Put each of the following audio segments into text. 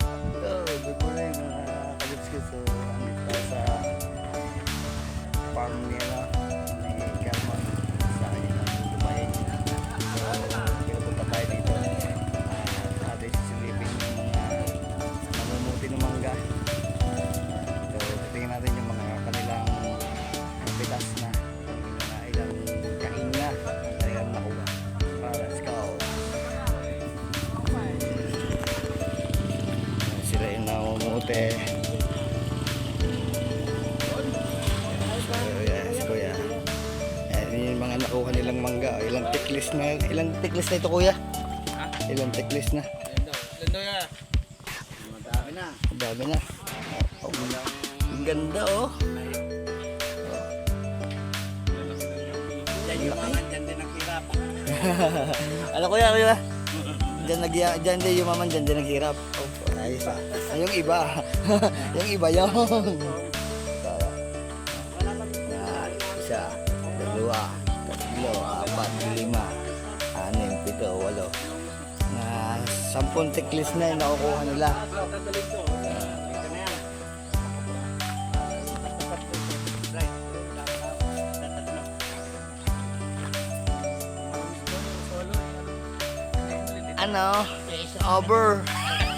So, good morning mga kalits ko. So, andito sa farm nila namumuti so yes kuya. Ayan, yun yung mga nakuha nilang mangga. Ilang tiklis na ilang tiklis na ito kuya? Ilang tiklis na? Lendo ya. madami na. Madami na. Oh, ang ganda oh. Yan yung mga dyan din naghirap. ano kuya kuya? Diyan nag diyan din yung maman diyan din naghirap. Oh, ah. Ay, yung iba. yung iba yun. Yan, isa, dalawa, tatlo, apat, lima, anim, pito, walo. Na sampung tiklis na yung nakukuha nila. Ano? Over.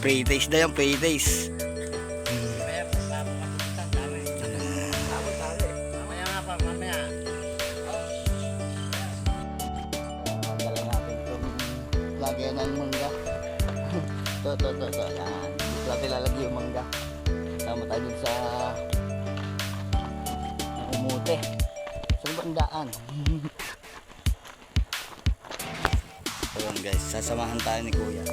Kaing. Pre-taste na yan, natin itong lagyan ng mangga. to, to, to, to. Yan. Dito natin lalagyan yung mangga. Tama tayo dun sa umute. Saan ba ang daan? Ayan guys, sasamahan tayo ni Kuya.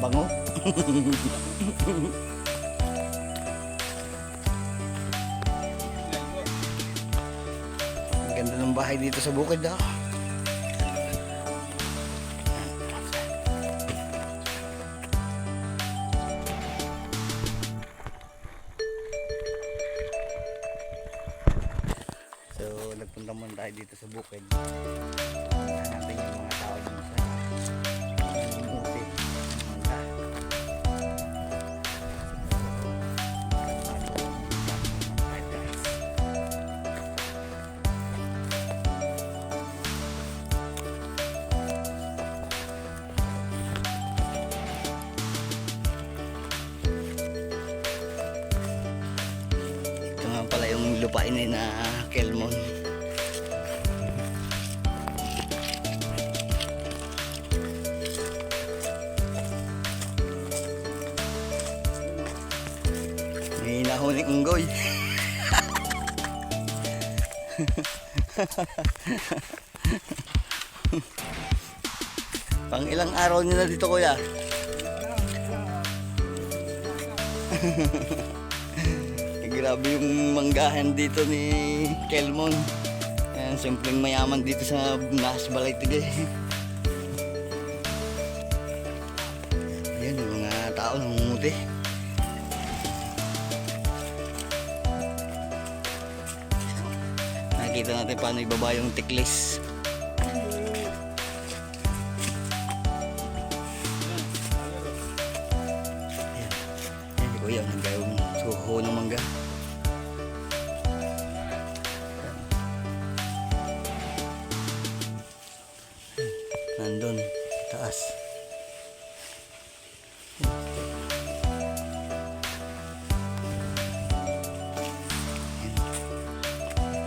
Bango. Ang ganda ng bahay dito sa bukid ah. So, nagpunta muna tayo dito sa bukid. Natin yung mga tao dun sa Muti. Lupain ni na Kelmon. May nahuling unggoy. Pang ilang araw nyo na dito kuya? Grabe yung manggahan dito ni Kelmon. Ayan, simpleng mayaman dito sa Nas Balaytige. Ayan, yung mga tao namumuti. Nakikita natin paano ibaba yung tiklis. Ayan, ayan, kuya, nagayong suho ng nandun taas.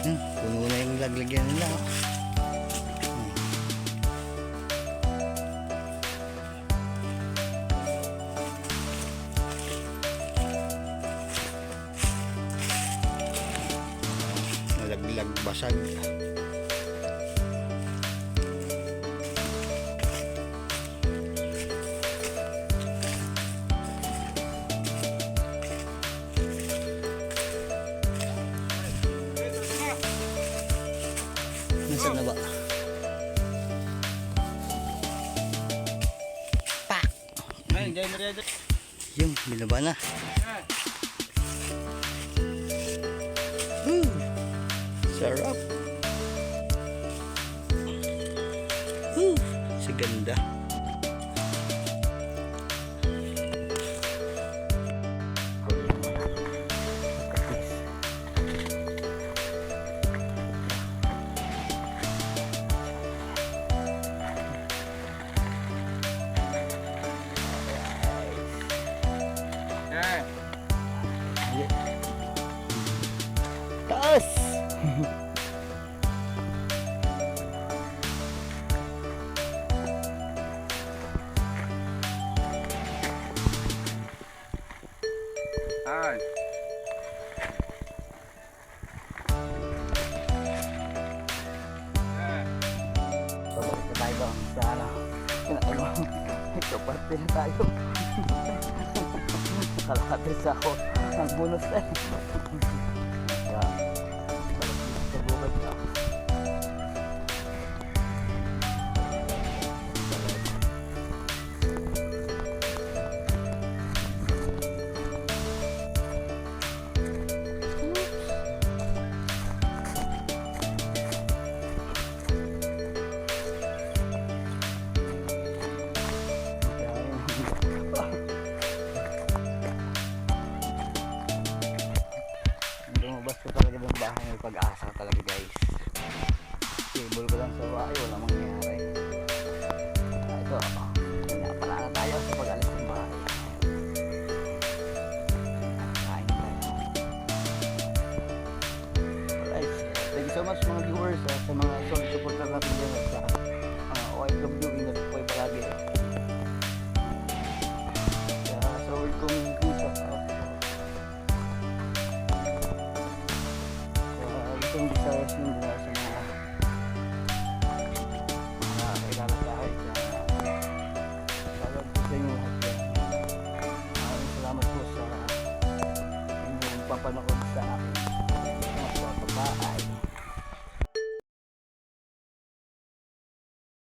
Hmm, puno na yung laglagyan nila oh. basag. Yung, binaba na. Woo, sarap. Woo, sa ganda. Kaparte na tayo. Kalahatis ako. Ang bonus eh. pa